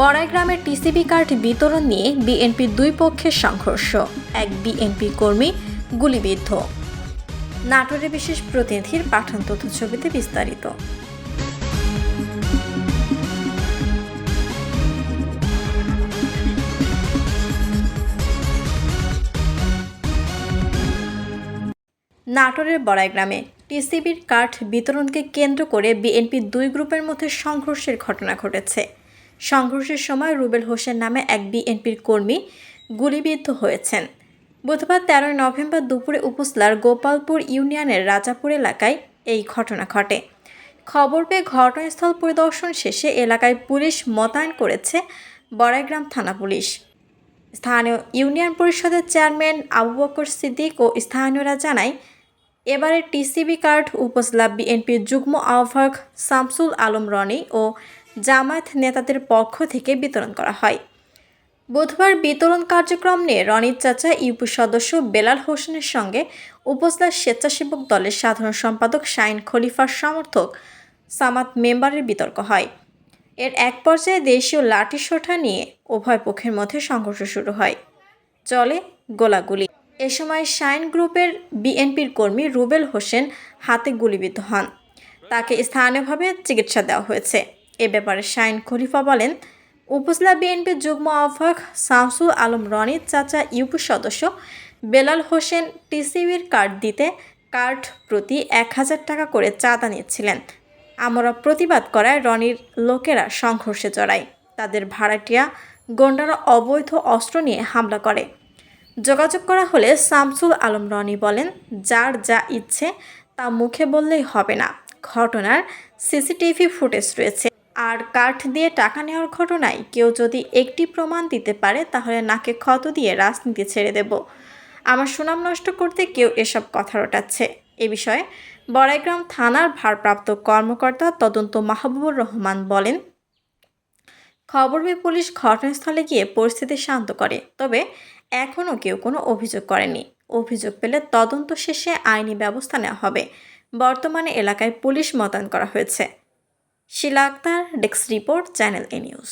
বড়াই গ্রামের TCB card বিতরণ নিয়ে বিএনপির দুই পক্ষের সংঘর্ষ। এক বিএনপি কর্মী গুলিবিদ্ধ। নাটোরের বিশেষ প্রতিনিধির পাঠান তথ্য ছবিতে বিস্তারিত। নাটোরের বড়াই গ্রামে টিসিবির কার্ড বিতরণকে কেন্দ্র করে বিএনপির দুই গ্রুপের মধ্যে সংঘর্ষের ঘটনা ঘটেছে। সংঘর্ষের সময় রুবেল হোসেন নামে এক বিএনপির কর্মী গুলিবিদ্ধ হয়েছেন। বুধবার তেরোই নভেম্বর দুপুরে উপজেলার গোপালপুর ইউনিয়নের রাজাপুর এলাকায় এই ঘটনা ঘটে। খবর পেয়ে ঘটনাস্থল পরিদর্শন শেষে এলাকায় পুলিশ মোতায়েন করেছে বড়াইগ্রাম থানা পুলিশ। স্থানীয় ইউনিয়ন পরিষদের চেয়ারম্যান আবু বকর সিদ্দিক ও স্থানীয়রা জানায় এবারে টিসিবি কার্ড উপজেলা বিএনপির যুগ্ম আহ্বায়ক শামসুল আলম রনি ও জামায়াত নেতাদের পক্ষ থেকে বিতরণ করা হয়। বুধবার বিতরণ কার্যক্রম নিয়ে রনির চাচা, ইউপি সদস্য বেলাল হোসেনের সঙ্গে উপজেলার স্বেচ্ছাসেবক দলের সাধারণ সম্পাদক শাইন খলিফার সমর্থক সামাত মেম্বারের বিতর্ক হয়। এর এক পর্যায়ে দেশীয় লাঠিসোঁঠা নিয়ে উভয় পক্ষের মধ্যে সংঘর্ষ শুরু হয়। চলে গোলাগুলি। এ সময় শাইন গ্রুপের বিএনপির কর্মী রুবেল হোসেন হাতে গুলিবিদ্ধ হন। তাকে স্থানীয়ভাবে চিকিৎসা দেওয়া হয়েছে। এ ব্যাপারে শাইন খলিফা বলেন, উপজেলা বিএনপির যুগ্ম আহ্বায়ক শামসুল আলম রনির চাচা ইউপি সদস্য বেলাল হোসেন টিসিবির কার্ড দিতে কার্ড প্রতি এক হাজার টাকা করে চাঁদা নিচ্ছিলেন। আমরা প্রতিবাদ করায় রনির লোকেরা সংঘর্ষে জড়ায়। তাদের ভাড়াটিয়া গন্ডারা অবৈধ অস্ত্র নিয়ে হামলা করে। যোগাযোগ করা হলে শামসুল আলম রনি বলেন, যার যা ইচ্ছে তা মুখে বললেই হবে না। ঘটনার সিসিটিভি ফুটেজ রয়েছে। আর কাঠ দিয়ে টাকা নেওয়ার ঘটনায় কেউ যদি একটি প্রমাণ দিতে পারে, তাহলে নাকে ক্ষত দিয়ে রাজনীতি ছেড়ে দেব। আমার সুনাম নষ্ট করতে কেউ এসব কথা রটাচ্ছে। এ বিষয়ে বড়াইগ্রাম থানার ভারপ্রাপ্ত কর্মকর্তা তদন্ত মাহবুবুর রহমান বলেন, খবর পেয়ে পুলিশ ঘটনাস্থলে গিয়ে পরিস্থিতি শান্ত করে, তবে এখনও কেউ কোনো অভিযোগ করেনি। অভিযোগ পেলে তদন্ত শেষে আইনি ব্যবস্থা নেওয়া হবে। বর্তমানে এলাকায় পুলিশ মোতায়েন করা হয়েছে। Shila Akter desk report channel A news.